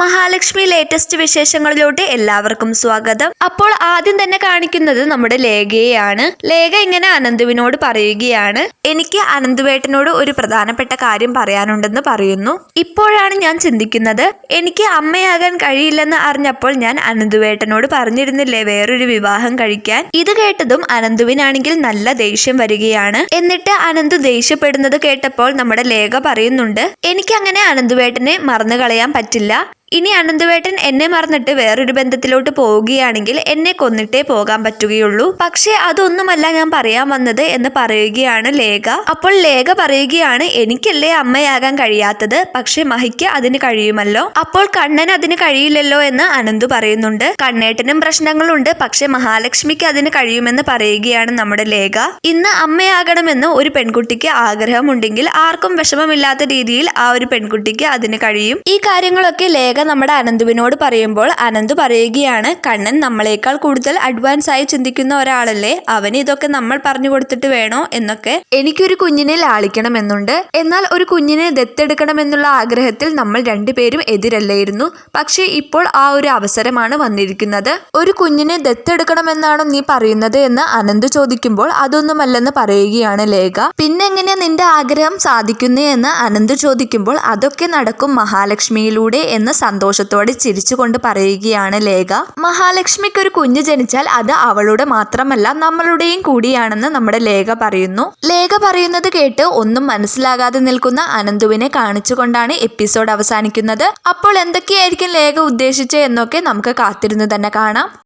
Mahalakshmi latest വിശേഷങ്ങളിലോട്ട് എല്ലാവർക്കും സ്വാഗതം. അപ്പോൾ ആദ്യം തന്നെ കാണിക്കുന്നത് നമ്മുടെ ലേഖയെയാണ്. ലേഖ ഇങ്ങനെ അനന്തുവിനോട് പറയുകയാണ്. എനിക്ക് അനന്തുവേട്ടനോട് ഒരു പ്രധാനപ്പെട്ട കാര്യം പറയാനുണ്ടെന്ന് പറയുന്നു. ഇപ്പോഴാണ് ഞാൻ ചിന്തിക്കുന്നത് എനിക്ക് അമ്മയാകാൻ കഴിയില്ലെന്ന് അറിഞ്ഞപ്പോൾ ഞാൻ അനന്തുവേട്ടനോട് പറഞ്ഞിരുന്നില്ലേ വേറൊരു വിവാഹം കഴിക്കാൻ? ഇത് കേട്ടതും അനന്തുവിനാണെങ്കിൽ നല്ല ദേഷ്യം വരികയാണ്. എന്നിട്ട് അനന്തു ദേഷ്യപ്പെടുന്നത് കേട്ടപ്പോൾ നമ്മുടെ ലേഖ പറയുന്നുണ്ട് എനിക്കങ്ങനെ അനന്തുവേട്ടനെ മറന്നു കളയാൻ പറ്റില്ല. ഇനി അനന്തുവേട്ടൻ എന്നെ മറന്നിട്ട് വേറൊരു ബന്ധത്തിലോട്ട് പോവുകയാണെങ്കിൽ എന്നെ കൊന്നിട്ടേ പോകാൻ പറ്റുകയുള്ളൂ. പക്ഷേ അതൊന്നുമല്ല ഞാൻ പറയാൻ വന്നത് എന്ന് പറയുകയാണ് ലേഖ. അപ്പോൾ ലേഖ പറയുകയാണ് എനിക്കല്ലേ അമ്മയാകാൻ കഴിയാത്തത്? പക്ഷെ മഹിക്ക് അതിന് കഴിയുമല്ലോ? അപ്പോൾ കണ്ണൻ അതിന് കഴിയില്ലല്ലോ എന്ന് അനന്തു പറയുന്നുണ്ട്. കണ്ണേട്ടനും പ്രശ്നങ്ങളുണ്ട് പക്ഷെ മഹാലക്ഷ്മിക്ക് അതിന് കഴിയുമെന്ന് പറയുകയാണ് നമ്മുടെ ലേഖ. ഇന്ന് അമ്മയാകണമെന്ന് ഒരു പെൺകുട്ടിക്ക് ആഗ്രഹമുണ്ടെങ്കിൽ ആർക്കും വിഷമമില്ലാത്ത രീതിയിൽ ആ ഒരു പെൺകുട്ടിക്ക് അതിന് കഴിയും. ഈ കാര്യങ്ങളൊക്കെ ലേഖ നമ്മുടെ അനന്തുവിനോട് പറയുമ്പോൾ അനന്ത് പറയുകയാണ് കണ്ണൻ നമ്മളെക്കാൾ കൂടുതൽ അഡ്വാൻസ് ആയി ചിന്തിക്കുന്ന ഒരാളല്ലേ? അവന് ഇതൊക്കെ നമ്മൾ പറഞ്ഞു കൊടുത്തിട്ട് വേണോ? എന്നൊക്കെ എനിക്കൊരു കുഞ്ഞിനെ ലാളിക്കണമെന്നുണ്ട് എന്നാൽ ഒരു കുഞ്ഞിനെ ദത്തെടുക്കണമെന്നുള്ള ആഗ്രഹത്തിൽ നമ്മൾ രണ്ടുപേരും എതിരല്ലായിരുന്നു. പക്ഷേ ഇപ്പോൾ ആ ഒരു അവസരമാണ് വന്നിരിക്കുന്നത്. ഒരു കുഞ്ഞിനെ ദത്തെടുക്കണമെന്നാണോ നീ പറയുന്നത് എന്ന് അനന്ത് ചോദിക്കുമ്പോൾ അതൊന്നുമല്ലെന്ന് പറയുകയാണ് ലേഖ. പിന്നെങ്ങനെ നിന്റെ ആഗ്രഹം സാധിക്കുന്നേ? എന്ന് അനന്ത് ചോദിക്കുമ്പോൾ അതൊക്കെ നടക്കും മഹാലക്ഷ്മിയിലൂടെ എന്ന് സന്തോഷത്തോടെ ചിരിച്ചുകൊണ്ട് പറയുകയാണ് ലേഖ. മഹാലക്ഷ്മിക്ക് ഒരു കുഞ്ഞ് ജനിച്ചാൽ അത് അവളുടെ മാത്രമല്ല നമ്മളുടെയും കൂടിയാണെന്ന് നമ്മുടെ ലേഖ പറയുന്നു. ലേഖ പറയുന്നത് കേട്ട് ഒന്നും മനസ്സിലാകാതെ നിൽക്കുന്ന അനന്തുവിനെ കാണിച്ചുകൊണ്ടാണ് എപ്പിസോഡ് അവസാനിക്കുന്നത്. അപ്പോൾ എന്തൊക്കെയായിരിക്കും ലേഖ ഉദ്ദേശിച്ചത് എന്നൊക്കെ നമുക്ക് കാത്തിരുന്ന് തന്നെ കാണാം.